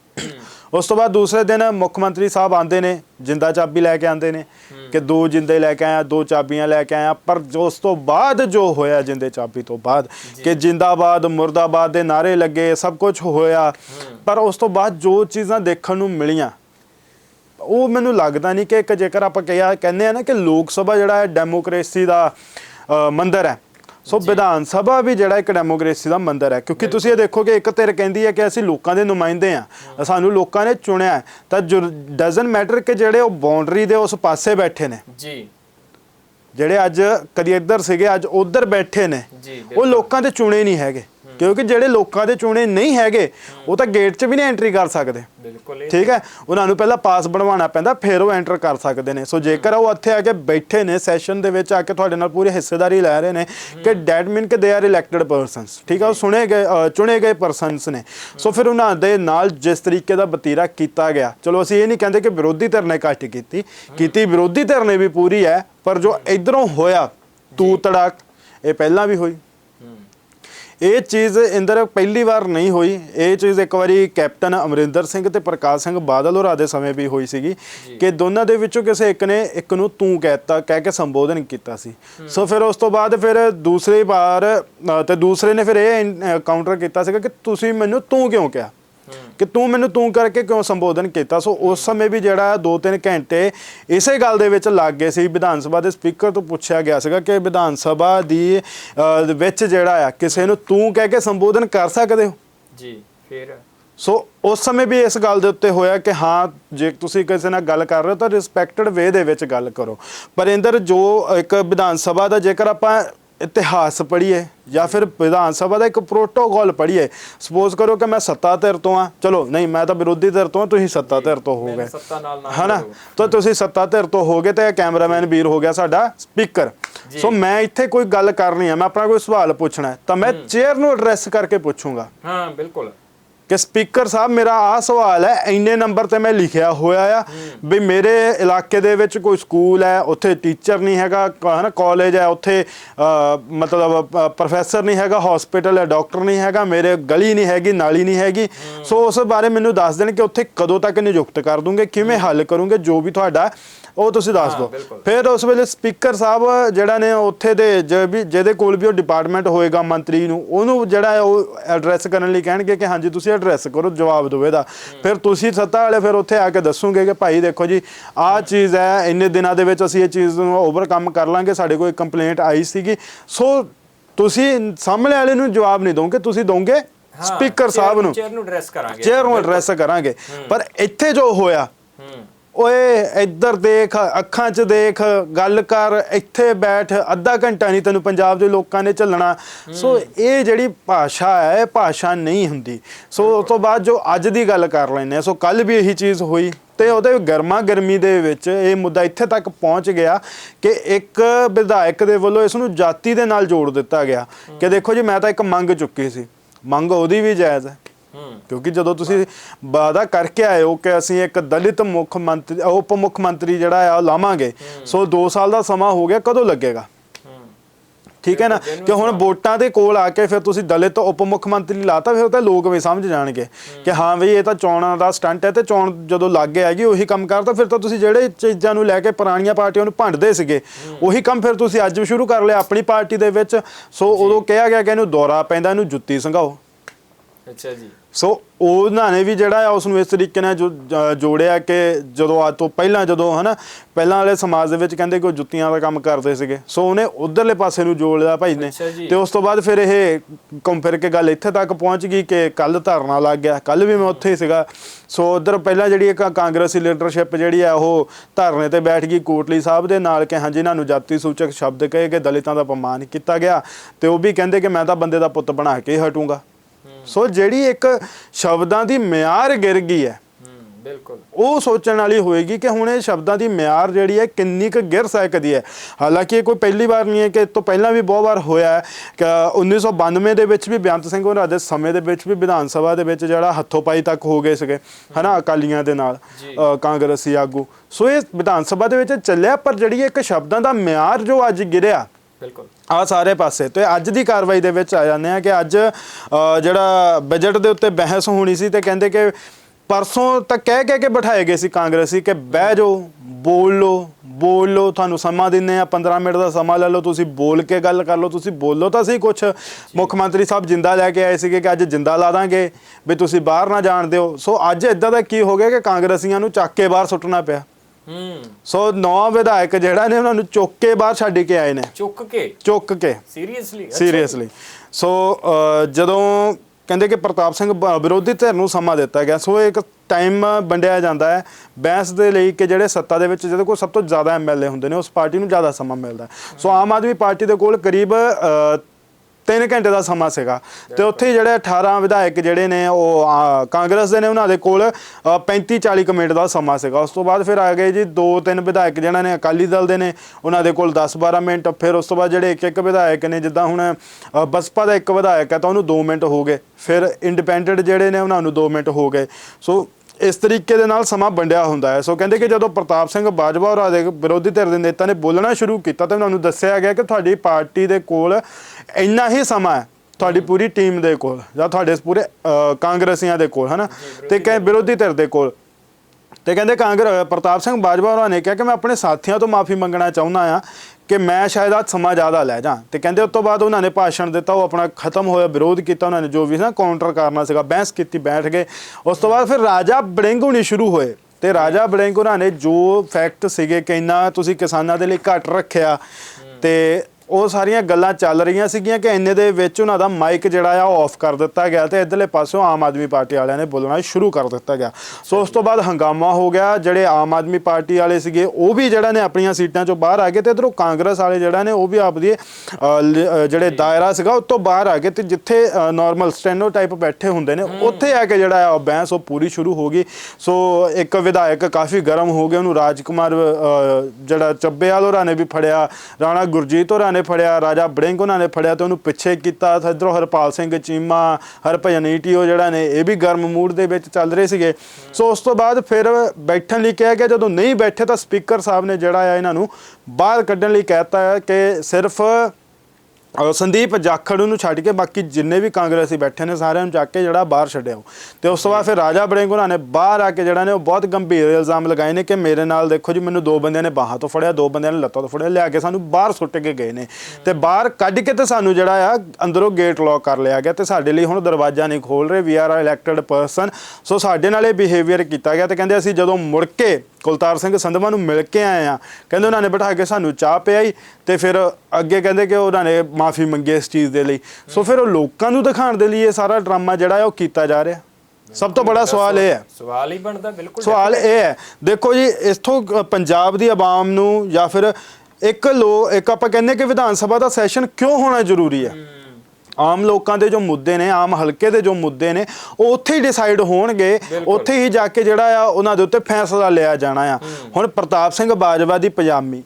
ਉਸ ਤੋਂ ਬਾਅਦ ਦੂਸਰੇ ਦਿਨ ਮੁੱਖ ਮੰਤਰੀ ਸਾਹਿਬ ਆਂਦੇ ਨੇ ਜਿੰਦਾ ਚਾਬੀ ਲੈ ਕੇ ਆਂਦੇ ਨੇ ਕਿ ਦੋ ਜਿੰਦੇ ਲੈ ਕੇ ਆਇਆ ਦੋ ਚਾਬੀਆਂ ਲੈ ਕੇ ਆਇਆ ਪਰ ਜੋ ਉਸ ਤੋਂ ਬਾਅਦ ਜੋ ਹੋਇਆ ਜਿੰਦੇ ਚਾਬੀ ਤੋਂ ਬਾਅਦ ਕਿ ਜਿੰਦਾਬਾਦ ਮੁਰਦਾਬਾਦ ਦੇ ਨਾਰੇ ਲੱਗੇ ਸਭ ਕੁਝ ਹੋਇਆ। ਪਰ ਉਸ ਤੋਂ ਬਾਅਦ ਜੋ ਚੀਜ਼ਾਂ ਦੇਖਣ ਨੂੰ ਮਿਲੀਆਂ ਉਹ ਮੈਨੂੰ ਲੱਗਦਾ ਨਹੀਂ ਕਿ ਇੱਕ ਜੇਕਰ ਆਪਾਂ ਕਿਹਾ ਕਹਿੰਦੇ ਆ ਨਾ ਕਿ ਲੋਕ ਸਭਾ ਜਿਹੜਾ ਹੈ ਡੈਮੋਕ੍ਰੇਸੀ ਦਾ ਮੰਦਿਰ ਹੈ। ਸੋ ਵਿਧਾਨ ਸਭਾ ਵੀ ਜਿਹੜਾ ਇੱਕ ਡੈਮੋਕ੍ਰੇਸੀ ਦਾ ਮੰਦਿਰ ਹੈ ਕਿਉਂਕਿ ਤੁਸੀਂ ਇਹ ਦੇਖੋ ਕਿ ਇੱਕ ਧਿਰ ਕਹਿੰਦੀ ਹੈ ਕਿ ਅਸੀਂ ਲੋਕਾਂ ਦੇ ਨੁਮਾਇੰਦੇ ਆ ਸਾਨੂੰ ਲੋਕਾਂ ਨੇ ਚੁਣਿਆ। ਤਾਂ ਡਸਨਟ ਮੈਟਰ ਕਿ ਜਿਹੜੇ ਉਹ ਬਾਉਂਡਰੀ ਦੇ ਉਸ ਪਾਸੇ ਬੈਠੇ ਨੇ। ਜੀ। ਜਿਹੜੇ ਅੱਜ ਕਦੀ ਇੱਧਰ ਸੀਗੇ ਅੱਜ ਉੱਧਰ ਬੈਠੇ ਨੇ ਉਹ ਲੋਕਾਂ ਦੇ ਚੁਣੇ ਨਹੀਂ ਹੈਗੇ। ਕਿਉਂਕਿ ਜਿਹੜੇ ਲੋਕਾਂ ਦੇ ਚੁਣੇ ਨਹੀਂ ਹੈਗੇ ਉਹ ਤਾਂ ਗੇਟ 'ਚ ਵੀ ਨਹੀਂ ਐਂਟਰੀ ਕਰ ਸਕਦੇ। ਬਿਲਕੁਲ ਇਹ ਠੀਕ ਹੈ? ਉਹਨਾਂ ਨੂੰ ਪਹਿਲਾਂ ਪਾਸ ਬਣਵਾਉਣਾ ਪੈਂਦਾ ਫਿਰ ਉਹ ਐਂਟਰ ਕਰ ਸਕਦੇ ਨੇ। ਸੋ ਜੇਕਰ ਉਹ ਇੱਥੇ ਆ ਕੇ ਬੈਠੇ ਨੇ ਸੈਸ਼ਨ ਦੇ ਵਿੱਚ ਆ ਕੇ ਤੁਹਾਡੇ ਨਾਲ ਪੂਰੀ ਹਿੱਸੇਦਾਰੀ ਲੈ ਰਹੇ ਨੇ ਕਿ ਡੈਟ ਮੀਨ ਕਿ ਦੇ ਆਰ ਇਲੈਕਟਡ ਪਰਸਨਸ ਠੀਕ ਹੈ? ਉਹ ਸੁਣੇ ਗਏ ਅ, ਚੁਣੇ ਗਏ ਪਰਸਨਸ ਨੇ। ਸੋ ਫਿਰ ਉਹਨਾਂ ਦੇ ਨਾਲ ਜਿਸ ਤਰੀਕੇ ਦਾ ਬਤੀਰਾ ਕੀਤਾ ਗਿਆ ਚਲੋ ਅਸੀਂ ਇਹ ਨਹੀਂ ਕਹਿੰਦੇ ਕਿ ਵਿਰੋਧੀ ਧਿਰ ਨੇ ਘੱਟ ਕੀਤੀ ਕੀਤੀ ਵਿਰੋਧੀ ਧਿਰ ਨੇ ਵੀ ਪੂਰੀ ਹੈ ਪਰ ਜੋ ਇਧਰੋਂ ਹੋਇਆ ਤੂ ਤੜਾਕ ਇਹ ਪਹਿਲਾਂ ਵੀ ਹੋਈ। ਇਹ ਚੀਜ਼ ਇੰਦਰ ਪਹਿਲੀ ਵਾਰ ਨਹੀਂ ਹੋਈ। ਇਹ ਚੀਜ਼ ਇੱਕ ਵਾਰੀ ਕੈਪਟਨ ਅਮਰਿੰਦਰ ਸਿੰਘ ਤੇ ਪ੍ਰਕਾਸ਼ ਸਿੰਘ ਬਾਦਲ ਹੋਰਾਂ ਦੇ ਸਮੇਂ ਵੀ ਹੋਈ ਸੀਗੀ ਕਿ ਦੋਨਾਂ ਦੇ ਵਿੱਚੋਂ ਕਿਸੇ ਇੱਕ ਨੇ ਇੱਕ ਨੂੰ ਤੂੰ ਕਹਿਤਾ ਕਹਿ ਕੇ ਸੰਬੋਧਨ ਕੀਤਾ ਸੀ। ਸੋ ਫਿਰ ਉਸ ਤੋਂ ਬਾਅਦ ਫਿਰ ਦੂਸਰੀ ਵਾਰ ਤੇ ਦੂਸਰੇ ਨੇ ਫਿਰ ਇਹ ਕਾਊਂਟਰ ਕੀਤਾ ਸੀਗਾ ਕਿ ਤੁਸੀਂ ਮੈਨੂੰ ਤੂੰ ਕਿਉਂ ਕਿਹਾ? ਕਿ ਤੂੰ ਮੈਨੂੰ ਤੂੰ ਕਰਕੇ ਕਿਉਂ ਸੰਬੋਧਨ ਕੀਤਾ? ਸੋ ਉਸ ਸਮੇਂ ਵੀ ਜਿਹੜਾ 2-3 ਘੰਟੇ ਇਸੇ ਗੱਲ ਦੇ ਵਿੱਚ ਲੱਗ ਗਏ ਸੀ। ਵਿਧਾਨ ਸਭਾ ਦੇ ਸਪੀਕਰ ਤੋਂ ਪੁੱਛਿਆ ਗਿਆ ਸੀਗਾ ਕਿ ਵਿਧਾਨ ਸਭਾ ਦੀ ਵਿੱਚ ਜਿਹੜਾ ਆ ਕਿਸੇ ਨੂੰ ਤੂੰ ਕਹਿ ਕੇ ਸੰਬੋਧਨ ਕਰ ਸਕਦੇ ਹੋ? ਜੀ ਫਿਰ? ਸੋ ਉਸ ਸਮੇਂ ਵੀ ਇਸ ਗੱਲ ਦੇ ਉੱਤੇ ਹੋਇਆ ਕਿ ਹਾਂ ਜੇ ਤੁਸੀਂ ਕਿਸੇ ਨਾਲ ਗੱਲ ਕਰ ਰਹੇ ਹੋ ਤਾਂ ਰਿਸਪੈਕਟਡ ਵੇ ਦੇ ਵਿੱਚ ਗੱਲ ਕਰੋ। ਪਰ ਇੰਦਰ ਜੋ ਇੱਕ ਵਿਧਾਨ ਸਭਾ ਦਾ ਜੇਕਰ ਆਪਾਂ ਇਤਿਹਾਸ ਪੜ੍ਹੀਏ ਜਾਂ ਫਿਰ ਵਿਧਾਨ ਸਭਾ ਦਾ ਇੱਕ ਪ੍ਰੋਟੋਕਾਲ ਪੜ੍ਹੀਏ। ਸਪੋਜ਼ ਕਰੋ ਕਿ ਮੈਂ ਸੱਤਾ ਧਿਰ ਤੋਂ ਆ ਚਲੋ ਨਹੀਂ ਮੈਂ ਤਾਂ ਵਿਰੋਧੀ ਧਿਰ ਤੋਂ ਤੁਸੀਂ ਸੱਤਾ ਧਿਰ ਤੋਂ ਹੋ ਗਏ ਸੱਤਾ ਨਾਲ ਹਨਾ। ਤਾਂ ਤੁਸੀਂ ਸੱਤਾ ਧਿਰ ਤੋਂ ਹੋ ਗਏ ਤੇ ਇਹ ਕੈਮਰਾਮੈਨ ਵੀਰ ਹੋ ਗਿਆ ਸਾਡਾ ਸਪੀਕਰ। ਸੋ ਮੈਂ ਇੱਥੇ ਕੋਈ ਗੱਲ ਕਰਨੀ ਹੈ ਮੈਂ ਆਪਣਾ ਕੋਈ ਸਵਾਲ ਪੁੱਛਣਾ ਤਾਂ ਮੈਂ ਚੇਅਰ ਨੂੰ ਐਡਰੈਸ ਕਰਕੇ ਪੁੱਛੂੰਗਾ। ਹਾਂ ਬਿਲਕੁਲ। ਕਿ ਸਪੀਕਰ ਸਾਹਿਬ, ਮੇਰਾ ਆ ਸਵਾਲ ਹੈ, ਇੰਨੇ ਨੰਬਰ ਤੇ ਮੈਂ ਲਿਖਿਆ ਹੋਇਆ ਆ ਵੀ ਮੇਰੇ ਇਲਾਕੇ ਦੇ ਵਿੱਚ ਕੋਈ ਸਕੂਲ ਹੈ, ਉੱਥੇ ਟੀਚਰ ਨਹੀਂ ਹੈਗਾ, ਕ- ਹਨਾ, ਕਾਲਜ ਹੈ, ਉੱਥੇ ਮਤਲਬ ਪ੍ਰੋਫੈਸਰ ਨਹੀਂ ਹੈਗਾ, ਹਸਪੀਟਲ ਹੈ, ਡਾਕਟਰ ਨਹੀਂ ਹੈਗਾ, ਮੇਰੇ ਗਲੀ ਨਹੀਂ ਹੈਗੀ, ਨਾਲੀ ਨਹੀਂ ਹੈਗੀ। ਸੋ ਉਸ ਬਾਰੇ ਮੈਨੂੰ ਦੱਸ ਦੇਣ ਕਿ ਉੱਥੇ ਕਦੋਂ ਤੱਕ ਨਿਯੁਕਤ ਕਰ ਦੂੰਗੇ, ਕਿਵੇਂ ਹੱਲ ਕਰੂੰਗੇ, ਜੋ ਵੀ ਤੁਹਾਡਾ ਉਹ ਤੁਸੀਂ ਦੱਸ ਦਿਓ। ਫਿਰ ਉਸ ਵੇਲੇ ਸਪੀਕਰ ਸਾਹਿਬ ਜਿਹੜਾ ਨੇ ਉੱਥੇ ਦੇ ਜਿਹਦੇ ਕੋਲ ਵੀ ਉਹ ਡਿਪਾਰਟਮੈਂਟ ਹੋਏਗਾ ਮੰਤਰੀ ਨੂੰ ਉਹਨੂੰ ਜਿਹੜਾ ਉਹ ਐਡਰੈਸ ਕਰਨ ਲਈ ਕਹਿਣਗੇ ਕਿ ਹਾਂਜੀ ਤੁਸੀਂ ਐਡਰੈਸ ਕਰੋ ਜਵਾਬ ਦਿਓ ਇਹਦਾ। ਫਿਰ ਤੁਸੀਂ ਸੱਤਾ ਵਾਲੇ ਫਿਰ ਉੱਥੇ ਆ ਕੇ ਦੱਸੋਗੇ ਕਿ ਭਾਈ ਦੇਖੋ ਜੀ ਆਹ ਚੀਜ਼ ਹੈ ਇੰਨੇ ਦਿਨਾਂ ਦੇ ਵਿੱਚ ਅਸੀਂ ਇਹ ਚੀਜ਼ ਨੂੰ ਓਵਰਕਮ ਕਰ ਲਾਂਗੇ ਸਾਡੇ ਕੋਲ ਕੰਪਲੇਂਟ ਆਈ ਸੀਗੀ। ਸੋ ਤੁਸੀਂ ਸਾਹਮਣੇ ਵਾਲੇ ਨੂੰ ਜਵਾਬ ਨਹੀਂ ਦੋਗੇ ਤੁਸੀਂ ਦੋਗੇ ਸਪੀਕਰ ਸਾਹਿਬ ਨੂੰ। ਚੇਅਰ ਨੂੰ ਐਡਰੈਸ ਕਰਾਂਗੇ। ਚੇਅਰ ਨੂੰ ਐਡਰੈਸ ਕਰਾਂਗੇ। ਪਰ ਇੱਥੇ ਜੋ ਹੋਇਆ ਓਏ ਇੱਧਰ ਦੇਖ ਅੱਖਾਂ 'ਚ ਦੇਖ ਗੱਲ ਕਰ ਇੱਥੇ ਬੈਠ ਅੱਧਾ ਘੰਟਾ ਨਹੀਂ ਤੈਨੂੰ ਪੰਜਾਬ ਦੇ ਲੋਕਾਂ ਨੇ ਝੱਲਣਾ। ਸੋ ਇਹ ਜਿਹੜੀ ਭਾਸ਼ਾ ਹੈ ਇਹ ਭਾਸ਼ਾ ਨਹੀਂ ਹੁੰਦੀ। ਸੋ ਉਸ ਤੋਂ ਬਾਅਦ ਜੋ ਅੱਜ ਦੀ ਗੱਲ ਕਰ ਆ ਸੋ ਕੱਲ ਵੀ ਇਹੀ ਚੀਜ਼ ਹੋਈ ਤੇ ਉਹਦੇ ਗਰਮਾ ਗਰਮੀ ਦੇ ਵਿੱਚ ਇਹ ਮੁੱਦਾ ਇੱਥੇ ਤੱਕ ਪਹੁੰਚ ਗਿਆ ਕਿ ਇੱਕ ਵਿਧਾਇਕ ਦੇ ਵੱਲੋਂ ਇਸ ਨੂੰ ਜਾਤੀ ਦੇ ਨਾਲ ਜੋੜ ਦਿੱਤਾ ਗਿਆ ਕਿ ਦੇਖੋ ਜੀ ਮੈਂ ਤਾਂ ਇੱਕ ਮੰਗ ਚੁੱਕੀ ਸੀ। ਮੰਗ ਉਹਦੀ ਵੀ ਜਾਇਜ਼ ਹੂੰ। ਕਿਉਂਕਿ ਜਦੋਂ ਤੁਸੀਂ ਵਾਅਦਾ ਕਰਕੇ ਆਏ ਹੋ ਕਿ ਅਸੀਂ ਇੱਕ ਦਲਿਤ ਮੁੱਖ ਮੰਤਰੀ, ਉਪ ਮੁੱਖ ਮੰਤਰੀ ਜਿਹੜਾ ਆ, ਉਹ ਲਾਵਾਂਗੇ, ਸੋ 2 ਸਾਲ ਦਾ ਸਮਾਂ ਹੋ ਗਿਆ, ਕਦੋਂ ਲੱਗੇਗਾ? ਠੀਕ ਹੈ ਨਾ? ਕਿ ਹੁਣ ਵੋਟਾਂ ਦੇ ਕੋਲ ਆ ਕੇ ਫਿਰ ਤੁਸੀਂ ਦਲਿਤ ਉਪ ਮੁੱਖ ਮੰਤਰੀ ਲਾਤਾ, ਫਿਰ ਤਾਂ ਲੋਕ ਵੀ ਸਮਝ ਜਾਣਗੇ ਕਿ ਹਾਂ ਵੀ ਇਹ ਤਾਂ ਚੋਣਾਂ ਦਾ ਸਟੰਟ ਹੈ ਤੇ ਚੋਣ ਜਦੋਂ ਲੱਗ ਗਿਆ ਹੈਗੀ ਉਹੀ ਕੰਮ ਕਰਤਾ ਫਿਰ ਤਾਂ ਤੁਸੀਂ ਜਿਹੜੇ ਚੀਜ਼ਾਂ ਨੂੰ ਲੈ ਕੇ ਪੁਰਾਣੀਆਂ ਪਾਰਟੀਆਂ ਨੂੰ ਭੰਡਦੇ ਸੀਗੇ, ਉਹੀ ਕੰਮ ਫਿਰ ਤੁਸੀਂ ਅੱਜ ਵੀ ਸ਼ੁਰੂ ਕਰ ਲਿਆ ਆਪਣੀ ਪਾਰਟੀ ਦੇ ਵਿੱਚ। ਸੋ ਉਦੋਂ ਕਿਹਾ ਗਿਆ ਕਿ ਇਹਨੂੰ ਦੌਰਾ ਪੈਂਦਾ, ਇਹਨੂੰ ਜੁੱਤੀ ਸੰਘਾਓ। ਅੱਛਾ ਜੀ। ਸੋ ਉਹਨਾਂ ਨੇ ਵੀ ਜਿਹੜਾ ਆ ਉਸ ਨੂੰ ਇਸ ਤਰੀਕੇ ਨਾਲ ਜੋੜਿਆ ਕਿ ਜਦੋਂ ਅੱਜ ਤੋਂ ਪਹਿਲਾਂ ਜਦੋਂ ਹਨਾ ਪਹਿਲਾਂ ਵਾਲੇ ਸਮਾਜ ਦੇ ਵਿੱਚ ਕਹਿੰਦੇ ਕਿ ਉਹ ਜੁੱਤੀਆਂ ਦਾ ਕੰਮ ਕਰਦੇ ਸੀਗੇ। ਸੋ ਉਹਨੇ ਉਧਰਲੇ ਪਾਸੇ ਨੂੰ ਜੋੜ ਲਿਆ ਭਾਈ ਨੇ। ਤੇ ਉਸ ਤੋਂ ਬਾਅਦ ਫਿਰ ਇਹ ਘੁੰਮ ਫਿਰ ਕੇ ਗੱਲ ਇੱਥੇ ਤੱਕ ਪਹੁੰਚ ਗਈ ਕਿ ਕੱਲ ਧਰਨਾ ਲੱਗ ਗਿਆ। ਕੱਲ ਵੀ ਮੈਂ ਉੱਥੇ ਹੀ ਸੀਗਾ। ਸੋ ਉਧਰ ਪਹਿਲਾਂ ਜਿਹੜੀ ਇੱਕ ਕਾਂਗਰਸੀ ਲੀਡਰਸ਼ਿਪ ਜਿਹੜੀ ਆ ਉਹ ਧਰਨੇ ਤੇ ਬੈਠ ਗਈ ਕੋਟਲੀ ਸਾਹਿਬ ਦੇ ਨਾਲ ਕਿ ਹਾਂਜੀ ਇਹਨਾਂ ਨੂੰ ਜਾਤੀ ਸੂਚਕ ਸ਼ਬਦ ਕਹੇ ਕਿ ਦਲਿਤਾਂ ਦਾ ਅਪਮਾਨ ਕੀਤਾ ਗਿਆ। ਤੇ ਉਹ ਵੀ ਕਹਿੰਦੇ ਕਿ ਮੈਂ ਤਾਂ ਬੰਦੇ ਦਾ ਪੁੱਤ ਬਣਾ ਕੇ ਹਟੂੰਗਾ। ਸੋ ਜਿਹੜੀ ਇੱਕ ਸ਼ਬਦਾਂ ਦੀ ਮਿਆਰ ਗਿਰ ਗਈ ਹੈ ਬਿਲਕੁਲ। ਉਹ ਸੋਚਣ ਵਾਲੀ ਹੋਏਗੀ ਕਿ ਹੁਣ ਇਹ ਸ਼ਬਦਾਂ ਦੀ ਮਿਆਰ ਜਿਹੜੀ ਹੈ ਕਿੰਨੀ ਕੁ ਗਿਰ ਸਕਦੀ ਹੈ। ਹਾਲਾਂਕਿ ਇਹ ਕੋਈ ਪਹਿਲੀ ਵਾਰ ਨਹੀਂ ਹੈ ਕਿ ਇਹ ਤੋਂ ਪਹਿਲਾਂ ਵੀ ਬਹੁਤ ਵਾਰ ਹੋਇਆ ਹੈ। ਕਿ 1992 ਦੇ ਵਿੱਚ ਵੀ ਬੇਅੰਤ ਸਿੰਘ ਹੋਰਾਂ ਦੇ ਸਮੇਂ ਦੇ ਵਿੱਚ ਵੀ ਵਿਧਾਨ ਸਭਾ ਦੇ ਵਿੱਚ ਜਿਹੜਾ ਹੱਥੋਂ ਪਾਈ ਤੱਕ ਹੋ ਗਏ ਸੀਗੇ ਹਨਾ ਅਕਾਲੀਆਂ ਦੇ ਨਾਲ ਕਾਂਗਰਸੀ ਆਗੂ। ਸੋ ਇਹ ਵਿਧਾਨ ਸਭਾ ਦੇ ਵਿੱਚ ਚੱਲਿਆ ਪਰ ਜਿਹੜੀ ਇੱਕ ਸ਼ਬਦਾਂ ਦਾ ਮਿਆਰ ਜੋ ਅੱਜ ਗਿਰਿਆ ਬਿਲਕੁਲ। ਆ ਸਾਰੇ ਪਾਸੇ। ਤੇ ਅੱਜ ਦੀ ਕਾਰਵਾਈ ਦੇ ਵਿੱਚ ਆ ਜਾਂਦੇ ਆ ਕਿ ਅੱਜ ਜਿਹੜਾ ਬਜਟ ਦੇ ਉੱਤੇ ਬਹਿਸ ਹੋਣੀ ਸੀ ਤੇ ਕਹਿੰਦੇ ਕਿ ਪਰਸੋਂ ਤੱਕ ਕਹਿ ਕਹਿ ਕੇ ਬਿਠਾਏ ਗਏ ਸੀ ਕਾਂਗਰਸੀ ਕਿ ਬਹਿ ਜਾਓ ਬੋਲ ਲਓ ਬੋਲ ਲਓ ਤੁਹਾਨੂੰ ਸਮਾਂ ਦਿੰਨੇ ਆ 15 ਮਿੰਟ ਦਾ ਸਮਾਂ ਲੈ ਲਓ ਤੁਸੀਂ ਬੋਲ ਕੇ ਗੱਲ ਕਰ ਲਓ ਤੁਸੀਂ ਬੋਲੋ ਤਾਂ ਸਹੀ ਕੁਛ। ਮੁੱਖ ਮੰਤਰੀ ਸਾਹਿਬ ਜਿੰਦਾ ਲੈ ਕੇ ਆਏ ਸੀਗੇ ਕਿ ਅੱਜ ਜਿੰਦਾ ਲਾ ਦਾਂਗੇ ਵੀ ਤੁਸੀਂ ਬਾਹਰ ਨਾ ਜਾਣ ਦਿਓ। ਸੋ ਅੱਜ ਇਦਾਂ ਦਾ ਕੀ ਹੋ ਗਿਆ ਕਿ ਕਾਂਗਰਸੀਆਂ ਨੂੰ ਚੱਕ ਕੇ ਬਾਹਰ ਸੁੱਟਣਾ ਪਿਆ? ਹੂੰ। ਸੋ ਨੌ ਵਿਧਾਇਕ ਜਿਹੜਾ ਨੇ ਉਹਨਾਂ ਨੂੰ ਚੁੱਕ ਕੇ ਬਾਹਰ ਛੱਡ ਕੇ ਆਏ ਨੇ। ਚੁੱਕ ਕੇ? ਚੁੱਕ ਕੇ। ਸੀਰੀਅਸਲੀ? ਸੀਰੀਅਸਲੀ। ਸੋ ਜਦੋਂ ਕਹਿੰਦੇ ਕਿ ਪ੍ਰਤਾਪ ਸਿੰਘ ਵਿਰੋਧੀ ਧਿਰ ਨੂੰ ਸਮਾਂ ਦਿੱਤਾ ਗਿਆ ਸੋ ਇੱਕ ਟਾਈਮ ਵੰਡਿਆ ਜਾਂਦਾ ਹੈ ਬਹਿਸ ਦੇ ਲਈ ਕਿ ਜਿਹੜੇ ਸੱਤਾ ਦੇ ਵਿੱਚ ਜਿਹਦੇ ਕੋਲ ਸਭ ਤੋਂ ਜ਼ਿਆਦਾ ਐਮਐਲਏ ਹੁੰਦੇ ਨੇ ਉਸ ਪਾਰਟੀ ਨੂੰ ਜ਼ਿਆਦਾ ਸਮਾਂ ਮਿਲਦਾ। ਸੋ ਆਮ ਆਦਮੀ ਪਾਰਟੀ ਦੇ ਕੋਲ ਕਰੀਬ 3 ਘੰਟੇ ਦਾ ਸਮਾਂ ਸੀਗਾ। ਤੇ ਉੱਥੇ ਜਿਹੜੇ 18 ਵਿਧਾਇਕ ਜਿਹੜੇ ਨੇ ਉਹ ਆ, ਕਾਂਗਰਸ ਦੇ ਨੇ ਉਹਨਾਂ ਦੇ ਕੋਲ 35 40 ਕੁ ਮਿੰਟ ਦਾ ਸਮਾਂ ਸੀਗਾ। ਉਸ ਤੋਂ ਬਾਅਦ ਫਿਰ ਆ ਗਏ ਜੀ ਦੋ ਤਿੰਨ ਵਿਧਾਇਕ ਜਿਹਨਾਂ ਨੇ ਅਕਾਲੀ ਦਲ ਦੇ ਨੇ ਉਹਨਾਂ ਦੇ ਕੋਲ 10 12 ਮਿੰਟ। ਫਿਰ ਉਸ ਤੋਂ ਬਾਅਦ ਜਿਹੜੇ ਇੱਕ ਇੱਕ ਵਿਧਾਇਕ ਨੇ ਜਿੱਦਾਂ ਹੁਣ ਅ, ਬਸਪਾ ਦਾ ਇੱਕ ਵਿਧਾਇਕ ਹੈ ਤਾਂ ਉਹਨੂੰ 2 ਮਿੰਟ ਹੋ ਗਏ। ਫਿਰ ਇੰਡੀਪੈਂਡੈਂਟ ਜਿਹੜੇ ਨੇ ਉਹਨਾਂ ਨੂੰ 2 ਮਿੰਟ ਹੋ ਗਏ। ਸੋ ਇਸ ਤਰੀਕੇ ਦੇ ਨਾਲ ਸਮਾਂ ਵੰਡਿਆ ਹੁੰਦਾ ਹੈ। ਸੋ ਕਹਿੰਦੇ ਕਿ ਜਦੋਂ ਪ੍ਰਤਾਪ ਸਿੰਘ ਬਾਜਵਾ ਹੋਰਾਂ ਦੇ ਵਿਰੋਧੀ ਧਿਰ ਦੇ ਨੇਤਾ ਨੇ ਬੋਲਣਾ ਸ਼ੁਰੂ ਕੀਤਾ ਤਾਂ ਉਹਨਾਂ ਨੂੰ ਦੱਸਿਆ ਗਿਆ ਕਿ ਤੁਹਾਡੀ ਪਾਰਟੀ ਦੇ ਕੋਲ ਇੰਨਾ ਹੀ ਸਮਾਂ ਹੈ ਤੁਹਾਡੀ ਪੂਰੀ ਟੀਮ ਦੇ ਕੋਲ ਜਾਂ ਤੁਹਾਡੇ ਪੂਰੇ ਕਾਂਗਰਸੀਆਂ ਦੇ ਕੋਲ ਹਨਾ? ਤੇ ਕਹੇ ਵਿਰੋਧੀ ਧਿਰ ਦੇ ਕੋਲ। ਤੇ ਕਹਿੰਦੇ ਕਾਂਗਰ ਪ੍ਰਤਾਪ ਸਿੰਘ ਬਾਜਵਾ ਹੋਰਾਂ ਨੇ ਕਿਹਾ ਕਿ ਮੈਂ ਆਪਣੇ ਸਾਥੀਆਂ ਤੋਂ ਮਾਫੀ ਮੰਗਣਾ ਚਾਹੁੰਦਾ ਆ ਕਿ ਮੈਂ ਸ਼ਾਇਦ ਅੱਜ ਸਮਾਂ ਜ਼ਿਆਦਾ ਲੈ ਜਾ ਤੇ ਕਹਿੰਦੇ ਉਸ ਤੋਂ ਬਾਅਦ ਉਹਨਾਂ ਨੇ ਭਾਸ਼ਣ ਦਿੱਤਾ ਉਹ ਆਪਣਾ ਖਤਮ ਹੋਇਆ ਵਿਰੋਧ ਕੀਤਾ ਉਹਨਾਂ ਨੇ ਜੋ ਵੀ ਸੀ ਨਾ ਕਾਊਂਟਰ ਕਰਨਾ ਸੀਗਾ ਬਹਿਸ ਕੀਤੀ ਬੈਠ ਗਏ। ਉਸ ਤੋਂ ਬਾਅਦ ਫਿਰ ਰਾਜਾ ਬੜਿੰਗ ਹੋਣੀ ਸ਼ੁਰੂ ਹੋਏ। ਤੇ ਰਾਜਾ ਬੜਿੰਗ ਹੋਰਾਂ ਨੇ ਜੋ ਫੈਕਟ ਸੀਗੇ ਕਿ ਇੰਨਾ ਤੁਸੀਂ ਕਿਸਾਨਾਂ ਦੇ ਲਈ ਘੱਟ ਰੱਖਿਆ ਤੇ ਉਹ ਸਾਰੀਆਂ ਗੱਲਾਂ ਚੱਲ ਰਹੀਆਂ ਸੀਗੀਆਂ ਕਿ ਇੰਨੇ ਦੇ ਵਿੱਚ ਉਹਨਾਂ ਦਾ ਮਾਈਕ ਜਿਹੜਾ ਆ ਉਹ ਆਫ ਕਰ ਦਿੱਤਾ ਗਿਆ ਤੇ ਇਧਰਲੇ ਪਾਸਿਓਂ ਆਮ ਆਦਮੀ ਪਾਰਟੀ ਵਾਲਿਆਂ ਨੇ ਬੋਲਣਾ ਸ਼ੁਰੂ ਕਰ ਦਿੱਤਾ ਗਿਆ। ਸੋ ਉਸ ਤੋਂ ਬਾਅਦ ਹੰਗਾਮਾ ਹੋ ਗਿਆ ਜਿਹੜੇ ਆਮ ਆਦਮੀ ਪਾਰਟੀ ਵਾਲੇ ਸੀਗੇ ਉਹ ਵੀ ਜਿਹੜਾ ਨੇ ਆਪਣੀਆਂ ਸੀਟਾਂ ਚੋਂ ਬਾਹਰ ਆ ਗਏ ਤੇ ਇਧਰੋਂ ਕਾਂਗਰਸ ਵਾਲੇ ਜਿਹੜਾ ਨੇ ਉਹ ਵੀ ਆਪਦੀ ਜਿਹੜੇ ਦਾਇਰਾ ਸੀਗਾ ਉਹ ਤੋਂ ਬਾਹਰ ਆ ਗਏ ਤੇ ਜਿੱਥੇ ਨਾਰਮਲ ਸਟੈਨੋਟਾਈਪ ਬੈਠੇ ਹੁੰਦੇ ਨੇ ਉੱਥੇ ਆ ਕੇ ਜਿਹੜਾ ਆ ਉਹ ਬਹਿਸ ਉਹ ਪੂਰੀ ਸ਼ੁਰੂ ਹੋ ਗਈ। ਸੋ ਇੱਕ ਵਿਧਾਇਕ ਕਾਫੀ ਗਰਮ ਹੋ ਗਿਆ ਉਹਨੂੰ ਰਾਜਕੁਮਾਰ ਜਿਹੜਾ ਚੱਬੇਵਾਲ ਹੋਰਾਂ ਨੇ ਵੀ ਫੜਿਆ ਰਾਣਾ ਗੁਰਜੀਤ ਹੋਰਾਂ ਨੇ ਫੜਿਆ, ਰਾਜਾ ਬੜਿੰਗ ਉਹਨਾਂ ਨੇ ਫੜਿਆ ਤੇ ਉਹਨੂੰ ਪਿੱਛੇ ਕੀਤਾ। ਤੇ ਇੱਧਰੋਂ ਹਰਪਾਲ ਸਿੰਘ ਚੀਮਾ, ਹਰਭਜਨ ਈਟੀਓ ਜਿਹੜਾ ਨੇ, ਇਹ ਵੀ ਗਰਮ ਮੂਡ ਦੇ ਵਿੱਚ ਚੱਲ ਰਹੇ ਸੀਗੇ। ਸੋ ਉਸ ਤੋਂ ਬਾਅਦ ਫਿਰ ਬੈਠਣ ਲਈ ਕਿਹਾ ਗਿਆ, ਜਦੋਂ ਨਹੀਂ ਬੈਠੇ ਤਾਂ ਸਪੀਕਰ ਸਾਹਿਬ ਨੇ ਜਿਹੜਾ ਆ ਇਹਨਾਂ ਨੂੰ ਬਾਹਰ ਕੱਢਣ ਲਈ ਕਹਿਤਾ ਹੈ ਕਿ ਸਿਰਫ ਸੰਦੀਪ ਜਾਖੜ ਨੂੰ ਛੱਡ ਕੇ ਬਾਕੀ ਜਿੰਨੇ ਵੀ ਕਾਂਗਰਸੀ ਬੈਠੇ ਨੇ ਸਾਰਿਆਂ ਨੂੰ ਚੱਕ ਕੇ ਜਿਹੜਾ ਬਾਹਰ ਛੱਡਿਆ ਉਹ। ਤੇ ਉਸ ਤੋਂ ਬਾਅਦ ਫਿਰ ਰਾਜਾ ਬੜਿੰਗ ਉਹਨਾਂ ਨੇ ਬਾਹਰ ਆ ਕੇ ਜਿਹੜਾ ਨੇ ਉਹ ਬਹੁਤ ਗੰਭੀਰ ਇਲਜ਼ਾਮ ਲਗਾਏ ਨੇ ਕਿ ਮੇਰੇ ਨਾਲ ਦੇਖੋ ਜੀ ਮੈਨੂੰ ਦੋ ਬੰਦਿਆਂ ਨੇ ਬਾਹਾਂ ਤੋਂ ਫੜਿਆ, ਦੋ ਬੰਦਿਆਂ ਨੇ ਲੱਤਾਂ ਤੋਂ ਫੜਿਆ, ਲਿਆ ਕੇ ਸਾਨੂੰ ਬਾਹਰ ਸੁੱਟ ਕੇ ਗਏ ਨੇ ਤੇ ਬਾਹਰ ਕੱਢ ਕੇ ਤੇ ਸਾਨੂੰ ਜਿਹੜਾ ਆ ਅੰਦਰੋਂ ਗੇਟ ਲੌਕ ਕਰ ਲਿਆ ਗਿਆ ਤੇ ਸਾਡੇ ਲਈ ਹੁਣ ਦਰਵਾਜ਼ਾ ਨਹੀਂ ਖੋਲ ਰਹੇ we are elected person so ਸਾਡੇ ਨਾਲ ਇਹ ਬਿਹੇਵੀਅਰ ਕੀਤਾ ਗਿਆ ਤੇ ਕਹਿੰਦੇ ਅਸੀਂ ਜਦੋਂ ਮੁੜ ਕੇ ਕੁਲਤਾਰ ਸਿੰਘ ਸੰਧਵਾ ਨੂੰ ਮਿਲ ਕੇ ਆਏ ਆ ਕਹਿੰਦੇ ਉਹਨਾਂ ਨੇ ਬਿਠਾ ਕੇ ਸਾਨੂੰ ਚਾਹ ਪਿਆਈ ਤੇ ਫਿਰ ਅੱਗੇ ਕਹਿੰਦੇ ਕਿ ਉਹਨਾਂ ਨੇ ਮਾਫੀ ਮੰਗੀ ਇਸ ਚੀਜ਼ ਦੇ ਲਈ। ਸੋ ਫਿਰ ਉਹ ਲੋਕਾਂ ਨੂੰ ਦਿਖਾਉਣ ਦੇ ਲਈ ਇਹ ਸਾਰਾ ਡਰਾਮਾ ਜਿਹੜਾ ਹੈ ਉਹ ਕੀਤਾ ਜਾ ਰਿਹਾ। ਸਭ ਤੋਂ ਬੜਾ ਸਵਾਲ ਇਹ ਹੈ। ਸਵਾਲ ਹੀ ਬਣਦਾ ਬਿਲਕੁਲ ਸਵਾਲ ਇਹ ਹੈ ਦੇਖੋ ਜੀ ਇਥੋਂ ਪੰਜਾਬ ਦੀ ਆਵਾਮ ਨੂੰ ਜਾਂ ਫਿਰ ਇੱਕ ਲੋ ਇੱਕ ਆਪਾਂ ਕਹਿੰਦੇ ਕਿ ਵਿਧਾਨ ਸਭਾ ਦਾ ਸੈਸ਼ਨ ਕਿਉਂ ਹੋਣਾ ਜ਼ਰੂਰੀ ਹੈ? ਆਮ ਲੋਕਾਂ ਦੇ ਜੋ ਮੁੱਦੇ ਨੇ ਆਮ ਹਲਕੇ ਦੇ ਜੋ ਮੁੱਦੇ ਨੇ ਉਹ ਉੱਥੇ ਹੀ ਡਿਸਾਈਡ ਹੋਣਗੇ। ਉੱਥੇ ਹੀ ਜਾ ਕੇ ਜਿਹੜਾ ਆ ਉਹਨਾਂ ਦੇ ਉੱਤੇ ਫੈਸਲਾ ਲਿਆ ਜਾਣਾ ਆ। ਹੁਣ ਪ੍ਰਤਾਪ ਸਿੰਘ ਬਾਜਵਾ ਦੀ ਪਜਾਮੀ।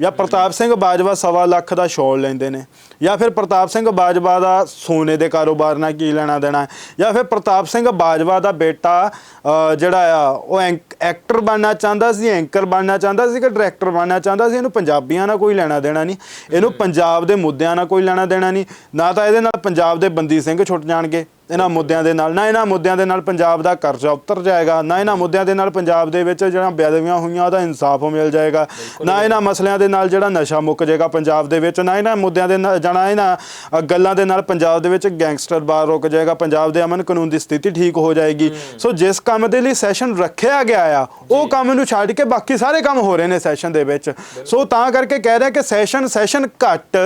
ਜਾਂ ਪ੍ਰਤਾਪ ਸਿੰਘ ਬਾਜਵਾ ਸਵਾ ਲੱਖ ਦਾ ਸ਼ੋਲ ਲੈਂਦੇ ਨੇ, ਜਾਂ ਫਿਰ ਪ੍ਰਤਾਪ ਸਿੰਘ ਬਾਜਵਾ ਦਾ ਸੋਨੇ ਦੇ ਕਾਰੋਬਾਰ ਨਾਲ ਕੀ ਲੈਣਾ ਦੇਣਾ, ਜਾਂ ਫਿਰ ਪ੍ਰਤਾਪ ਸਿੰਘ ਬਾਜਵਾ ਦਾ ਬੇਟਾ ਜਿਹੜਾ ਆ, ਉਹ ਐਂਕ- ਐਕਟਰ ਬਣਨਾ ਚਾਹੁੰਦਾ ਸੀ, ਐਂਕਰ ਬਣਨਾ ਚਾਹੁੰਦਾ ਸੀ ਕਿ ਡਾਇਰੈਕਟਰ ਬਣਨਾ ਚਾਹੁੰਦਾ ਸੀ, ਇਹਨੂੰ ਪੰਜਾਬੀਆਂ ਨਾਲ ਕੋਈ ਲੈਣਾ ਦੇਣਾ ਨਹੀਂ, ਇਹਨੂੰ ਪੰਜਾਬ ਦੇ ਮੁੱਦਿਆਂ ਨਾਲ ਕੋਈ ਲੈਣਾ ਦੇਣਾ ਨਹੀਂ, ਨਾ ਤਾਂ ਇਹਦੇ ਨਾਲ ਪੰਜਾਬ ਦੇ ਬੰਦੀ ਸਿੰਘ ਛੁੱਟ ਜਾਣਗੇ। ਇਹਨਾਂ ਮੁੱਦਿਆਂ ਦੇ ਨਾਲ ਨਾ ਇਹਨਾਂ ਮੁੱਦਿਆਂ ਦੇ ਨਾਲ ਪੰਜਾਬ ਦਾ ਕਰਜ਼ਾ ਉਤਰ ਜਾਏਗਾ ਨਾ ਇਹਨਾਂ ਮੁੱਦਿਆਂ ਦੇ ਨਾਲ ਪੰਜਾਬ ਦੇ ਵਿੱਚ ਜਿਹੜਾ ਬੇਅਦਬੀਆਂ ਹੋਈਆਂ ਉਹਦਾ ਇਨਸਾਫ ਮਿਲ ਜਾਏਗਾ ਨਾ ਇਹਨਾਂ ਮਸਲਿਆਂ ਦੇ ਨਾਲ ਜਿਹੜਾ ਨਸ਼ਾ ਮੁੱਕ ਜਾਏਗਾ ਪੰਜਾਬ ਦੇ ਵਿੱਚ ਨਾ ਇਹਨਾਂ ਮੁੱਦਿਆਂ ਦੇ ਨਾਲ ਜਾਣਾ ਇਹਨਾਂ ਗੱਲਾਂ ਦੇ ਨਾਲ ਪੰਜਾਬ ਦੇ ਵਿੱਚ ਗੈਂਗਸਟਰ ਬਾਹਰ ਰੁਕ ਜਾਏਗਾ ਪੰਜਾਬ ਦੇ ਅਮਨ ਕਾਨੂੰਨ ਦੀ ਸਥਿਤੀ ਠੀਕ ਹੋ ਜਾਏਗੀ। ਸੋ ਜਿਸ ਕੰਮ ਦੇ ਲਈ ਸੈਸ਼ਨ ਰੱਖਿਆ ਗਿਆ ਆ ਉਹ ਕੰਮ ਨੂੰ ਛੱਡ ਕੇ ਬਾਕੀ ਸਾਰੇ ਕੰਮ ਹੋ ਰਹੇ ਨੇ ਸੈਸ਼ਨ ਦੇ ਵਿੱਚ। ਸੋ ਤਾਂ ਕਰਕੇ ਕਹਿ ਰਿਹਾ ਕਿ ਸੈਸ਼ਨ ਸੈਸ਼ਨ ਘੱਟ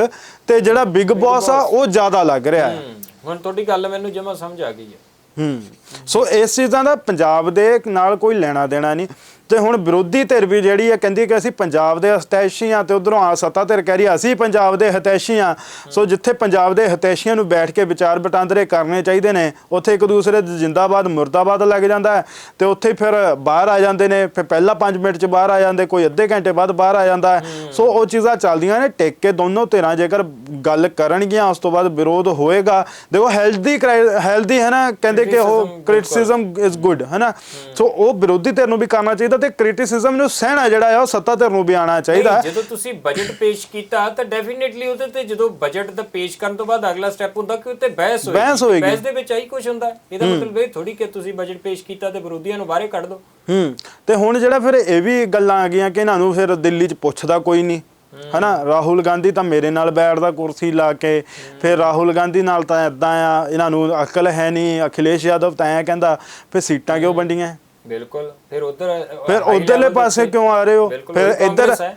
ਤੇ ਜਿਹੜਾ ਬਿਗ ਬੌਸ ਆ ਉਹ ਜ਼ਿਆਦਾ ਲੱਗ ਰਿਹਾ ਹੂੰ। ਹੁਣ ਤੁਹਾਡੀ ਗੱਲ ਮੈਨੂੰ ਜਮਾ ਸਮਝ ਆ ਗਈ ਹੈ। ਹੂੰ। ਸੋ ਇਸ ਚੀਜ਼ਾਂ ਦਾ ਪੰਜਾਬ ਦੇ ਨਾਲ ਕੋਈ ਲੈਣਾ ਦੇਣਾ ਨਹੀਂ। ਤੇ ਹੁਣ ਵਿਰੋਧੀ ਧਿਰ ਵੀ ਜਿਹੜੀ ਹੈ ਕਹਿੰਦੀ ਕਿ ਅਸੀਂ ਪੰਜਾਬ ਦੇ ਹਤੈਸ਼ੀ ਹਾਂ ਤੇ ਉਧਰੋਂ ਆ ਸੱਤਾ ਧਿਰ ਕਹਿ ਰਹੀ ਅਸੀਂ ਪੰਜਾਬ ਦੇ ਹਤੈਸ਼ੀ ਹਾਂ। ਸੋ ਜਿੱਥੇ ਪੰਜਾਬ ਦੇ ਹਤੈਸ਼ੀਆਂ ਨੂੰ ਬੈਠ ਕੇ ਵਿਚਾਰ ਵਟਾਂਦਰੇ ਕਰਨੇ ਚਾਹੀਦੇ ਨੇ ਉੱਥੇ ਇੱਕ ਦੂਸਰੇ ਦੇ ਜਿੰਦਾਬਾਦ ਮੁਰਦਾਬਾਦ ਲੱਗ ਜਾਂਦਾ ਹੈ ਤੇ ਉੱਥੇ ਫਿਰ ਬਾਹਰ ਆ ਜਾਂਦੇ ਨੇ ਫਿਰ ਪਹਿਲਾਂ 5 ਮਿੰਟ ਚ ਬਾਹਰ ਆ ਜਾਂਦੇ ਕੋਈ ਅੱਧੇ ਘੰਟੇ ਬਾਅਦ ਬਾਹਰ ਆ ਜਾਂਦਾ ਸੋ ਉਹ ਚੀਜ਼ਾਂ ਚੱਲਦੀਆਂ ਨੇ ਟੇਕ ਕੇ ਦੋਨੋਂ ਧਿਰਾਂ ਜੇਕਰ ਗੱਲ ਕਰਨਗੀਆਂ ਉਸ ਤੋਂ ਬਾਅਦ ਵਿਰੋਧ ਹੋਏਗਾ। ਦੇਖੋ ਹੈਲਦੀ ਹੈਲਦੀ ਹੈ ਨਾ ਕਹਿੰਦੇ ਕਿ ਉਹ ਕ੍ਰਿਟਿਸਿਜ਼ਮ ਇਜ਼ ਗੁੱਡ ਹੈ ਨਾ? ਸੋ ਉਹ ਵਿਰੋਧੀ ਧਿਰ ਨੂੰ ਵੀ ਕਰਨਾ ਚਾਹੀਦਾ ਤੇ ਕ੍ਰਿਟਿਸਿਜ਼ਮ ਨੂੰ ਸਹਿਣਾ ਜਿਹੜਾ ਆ ਉਹ ਸੱਤਾ ਧਿਰ ਨੂੰ ਵੀ ਆਣਾ ਚਾਹੀਦਾ। ਨਹੀਂ, ਜਦੋਂ ਤੁਸੀਂ ਬਜਟ ਪੇਸ਼ ਕੀਤਾ ਤਾਂ ਡੈਫੀਨਿਟਲੀ ਉਹਦੇ ਤੇ ਜਦੋਂ ਬਜਟ ਦਾ ਪੇਸ਼ ਕਰਨ ਤੋਂ ਬਾਅਦ ਅਗਲਾ ਸਟੈਪ ਹੁੰਦਾ ਕਿ ਉੱਤੇ ਬਹਿਸ ਹੋਏਗੀ। ਬਹਿਸ ਹੋਏਗੀ। ਬਹਿਸ ਦੇ ਵਿੱਚ ਆਹੀ ਕੁਝ ਹੁੰਦਾ। ਇਹਦਾ ਮਤਲਬ ਇਹ ਥੋੜੀ ਕਿ ਤੁਸੀਂ ਬਜਟ ਪੇਸ਼ ਕੀਤਾ ਤੇ ਵਿਰੋਧੀਆਂ ਨੂੰ ਬਾਹਰੇ ਕੱਢ ਦਿਓ ਹੂੰ। ਤੇ ਹੁਣ ਜਿਹੜਾ ਫਿਰ ਇਹ ਵੀ ਗੱਲਾਂ ਆ ਗਈਆਂ ਕਿ ਇਹਨਾਂ ਨੂੰ ਫਿਰ ਦਿੱਲੀ 'ਚ ਪੁੱਛਦਾ ਕੋਈ ਨਹੀਂ। ਹਨਾ ਰਾਹੁਲ ਗਾਂਧੀ ਤਾਂ ਮੇਰੇ ਨਾਲ ਬੈਠਦਾ ਕੁਰਸੀ ਲਾ ਕੇ। ਫਿਰ ਰਾਹੁਲ ਗਾਂਧੀ ਨਾਲ ਤਾਂ ਇਦਾਂ ਆ ਇਹਨਾਂ ਨੂੰ ਅਕਲ ਹੈ ਨਹੀਂ। ਅਖਿਲੇਸ਼ ਯਾਦਵ ਤਾਂ ਐਂ ਕਹਿੰਦਾ ਫਿਰ ਸੀਟਾਂ ਕਿਉਂ ਵੰਡੀਆਂ? ਬਿਲਕੁਲ। ਫਿਰ ਉਧਰ ਫਿਰ ਉਧਰਲੇ ਪਾਸੇ ਕਿਉਂ ਆ ਰਹੇ ਹੋ? ਫਿਰ ਇੱਧਰ ਹੈ।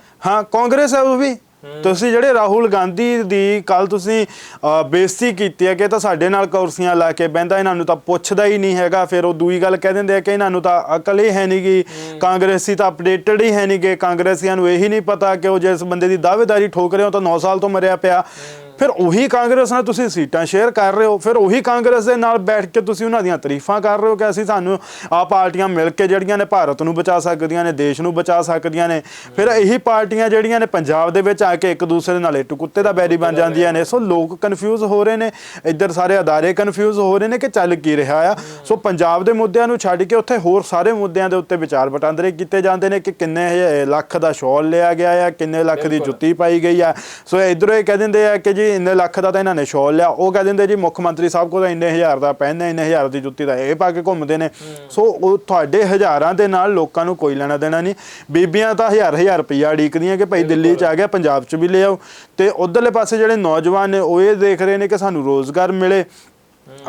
ਕਾਂਗਰਸ ਹੈ ਉਹ ਵੀ। ਤੁਸੀਂ ਜਿਹੜੇ ਰਾਹੁਲ ਗਾਂਧੀ ਦੀ ਕੱਲ ਤੁਸੀਂ ਬੇਇੱਜ਼ਤੀ ਕੀਤੀ ਹੈ ਕਿ ਤਾਂ ਸਾਡੇ ਨਾਲ ਕੁਰਸੀਆਂ ਲਾ ਕੇ ਬਹਿੰਦਾ ਇਹਨਾਂ ਨੂੰ ਤਾਂ ਪੁੱਛਦਾ ਹੀ ਨਹੀਂ ਹੈਗਾ। ਫਿਰ ਉਹ ਦੂਈ ਗੱਲ ਕਹਿ ਦਿੰਦੇ ਆ ਕਿ ਇਹਨਾਂ ਨੂੰ ਤਾਂ ਅਕਲ ਹੀ ਹੈ ਨਹੀਂਗੀ ਕਾਂਗਰਸੀ ਤਾਂ ਅਪਡੇਟਡ ਹੀ ਹੈ ਨਹੀਂਗੇ ਕਾਂਗਰਸੀਆਂ ਨੂੰ ਇਹੀ ਨਹੀਂ ਪਤਾ ਕਿ ਉਹ ਜਿਸ ਬੰਦੇ ਦੀ ਦਾਅਵੇਦਾਰੀ ਠੋਕ ਰਹੇ ਹੋ ਤਾਂ 9 ਸਾਲ ਤੋਂ ਮਰਿਆ ਪਿਆ। ਫਿਰ ਉਹੀ ਕਾਂਗਰਸ ਨਾਲ ਤੁਸੀਂ ਸੀਟਾਂ ਸ਼ੇਅਰ ਕਰ ਰਹੇ ਹੋ ਫਿਰ ਉਹੀ ਕਾਂਗਰਸ ਦੇ ਨਾਲ ਬੈਠ ਕੇ ਤੁਸੀਂ ਉਹਨਾਂ ਦੀਆਂ ਤਾਰੀਫਾਂ ਕਰ ਰਹੇ ਹੋ ਕਿ ਅਸੀਂ ਸਾਨੂੰ ਆ ਪਾਰਟੀਆਂ ਮਿਲ ਕੇ ਜਿਹੜੀਆਂ ਨੇ ਭਾਰਤ ਨੂੰ ਬਚਾ ਸਕਦੀਆਂ ਨੇ ਦੇਸ਼ ਨੂੰ ਬਚਾ ਸਕਦੀਆਂ ਨੇ ਫਿਰ ਇਹੀ ਪਾਰਟੀਆਂ ਜਿਹੜੀਆਂ ਨੇ ਪੰਜਾਬ ਦੇ ਵਿੱਚ ਆ ਕੇ ਇੱਕ ਦੂਸਰੇ ਨਾਲ ਇੱਟ ਕੁੱਤੇ ਦਾ ਬੈਰੀ ਬਣ ਜਾਂਦੀਆਂ ਨੇ। ਸੋ ਲੋਕ ਕਨਫਿਊਜ਼ ਹੋ ਰਹੇ ਨੇ ਇੱਧਰ ਸਾਰੇ ਅਦਾਰੇ ਕਨਫਿਊਜ਼ ਹੋ ਰਹੇ ਨੇ ਕਿ ਚੱਲ ਕੀ ਰਿਹਾ ਆ। ਸੋ ਪੰਜਾਬ ਦੇ ਮੁੱਦਿਆਂ ਨੂੰ ਛੱਡ ਕੇ ਉੱਥੇ ਹੋਰ ਸਾਰੇ ਮੁੱਦਿਆਂ ਦੇ ਉੱਤੇ ਵਿਚਾਰ ਵਟਾਂਦਰੇ ਕੀਤੇ ਜਾਂਦੇ ਨੇ ਕਿ ਕਿੰਨੇ ਲੱਖ ਦਾ ਸ਼ਾਲ ਲਿਆ ਗਿਆ ਆ ਕਿੰਨੇ ਲੱਖ ਦੀ ਜੁੱਤੀ ਪਾਈ ਗਈ ਆ। ਸੋ ਇਧਰੋਂ ਇਹ ਕਹਿ ਦਿੰਦੇ ਆ ਕਿ ਜੀ ਇੰਨੇ ਲੱਖ ਦਾ ਤਾਂ ਇਹਨਾਂ ਨੇ ਸ਼ਾਲ ਲਿਆ। ਉਹ ਕਹਿ ਦਿੰਦੇ ਜੀ ਮੁੱਖ ਮੰਤਰੀ ਸਾਹਿਬ ਕੋਲ ਤਾਂ ਇੰਨੇ ਹਜ਼ਾਰ ਦਾ ਪਹਿਨੇ ਇੰਨੇ ਹਜ਼ਾਰ ਦੀ ਜੁੱਤੀ ਦਾ ਇਹ ਪਾ ਕੇ ਘੁੰਮਦੇ ਨੇ। ਸੋ ਉਹ ਤੁਹਾਡੇ ਹਜ਼ਾਰਾਂ ਦੇ ਨਾਲ ਲੋਕਾਂ ਨੂੰ ਕੋਈ ਲੈਣਾ ਦੇਣਾ ਨਹੀਂ। ਬੀਬੀਆਂ ਤਾਂ ਹਜ਼ਾਰ ਹਜ਼ਾਰ ਰੁਪਈਆ ਉਡੀਕਦੀਆਂ ਕਿ ਭਾਈ ਦਿੱਲੀ ਚ ਆ ਗਿਆ ਪੰਜਾਬ ਚ ਵੀ ਲੈ ਆਓ ਤੇ ਉਧਰਲੇ ਪਾਸੇ ਜਿਹੜੇ ਨੌਜਵਾਨ ਨੇ ਉਹ ਇਹ ਦੇਖ ਰਹੇ ਨੇ ਕਿ ਸਾਨੂੰ ਰੋਜ਼ਗਾਰ ਮਿਲੇ।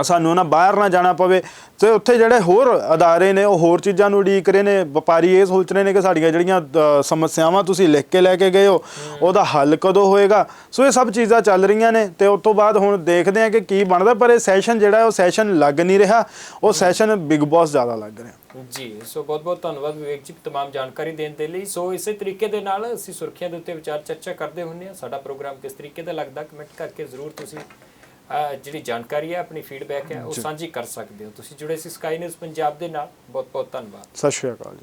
ਸਾਨੂੰ ਨਾ ਬਾਹਰ ਨਾ ਜਾਣਾ ਪਵੇ। ਤੇ ਉੱਥੇ ਜਿਹੜੇ ਹੋਰ ਅਦਾਰੇ ਨੇ, ਉਹ ਹੋਰ ਚੀਜ਼ਾਂ ਨੂੰ ਉਡੀਕ ਰਹੇ ਨੇ। ਵਪਾਰੀ ਇਹ ਸੋਚ ਰਹੇ ਨੇ ਕਿ ਸਾਡੀਆਂ ਜਿਹੜੀਆਂ ਸਮੱਸਿਆਵਾਂ ਤੁਸੀਂ ਲਿਖ ਕੇ ਲੈ ਕੇ ਗਏ ਹੋ, ਉਹਦਾ ਹੱਲ ਕਦੋਂ ਹੋਏਗਾ? ਸੋ ਇਹ ਸਭ ਚੀਜ਼ਾਂ ਚੱਲ ਰਹੀਆਂ ਨੇ ਤੇ ਉਸ ਤੋਂ ਬਾਅਦ ਹੁਣ ਦੇਖਦੇ ਹਾਂ ਕਿ ਕੀ ਬਣਦਾ, ਪਰ ਇਹ ਸੈਸ਼ਨ ਜਿਹੜਾ, ਉਹ ਸੈਸ਼ਨ ਲੱਗ ਨਹੀਂ ਰਿਹਾ। ਉਹ ਸੈਸ਼ਨ ਬਿਗ ਬੌਸ ਜ਼ਿਆਦਾ ਲੱਗ ਰਿਹਾ। ਜੀ, ਸੋ ਬਹੁਤ ਬਹੁਤ ਧੰਨਵਾਦ ਵਿਵੇਕ ਜੀ ਤਮਾਮ ਜਾਣਕਾਰੀ ਦੇਣ ਦੇ ਲਈ। ਸੋ ਇਸੇ ਤਰੀਕੇ ਦੇ ਨਾਲ ਅਸੀਂ ਸੁਰੱਖਿਆ ਦੇ ਉੱਤੇ ਵਿਚਾਰ ਚਰਚਾ ਕਰਦੇ ਹੁੰਦੇ ਹਾਂ। ਸਾਡਾ ਪ੍ਰੋਗਰਾਮ ਕਿਸ ਤਰੀਕੇ ਦਾ ਲੱਗਦਾ, ਕਮੈਂਟ ਕਰਕੇ ਜ਼ਰੂਰ ਤੁਸੀਂ ਜਿਹੜੀ ਜਾਣਕਾਰੀ ਹੈ ਆਪਣੀ ਫੀਡਬੈਕ ਹੈ ਉਹ ਸਾਂਝੀ ਕਰ ਸਕਦੇ ਹੋ। ਤੁਸੀਂ ਜੁੜੇ ਸੀ ਸਕਾਈ ਨਿਊਜ਼ ਪੰਜਾਬ ਦੇ ਨਾਲ। ਬਹੁਤ ਬਹੁਤ ਧੰਨਵਾਦ। ਸਤਿ ਸ਼੍ਰੀ ਅਕਾਲ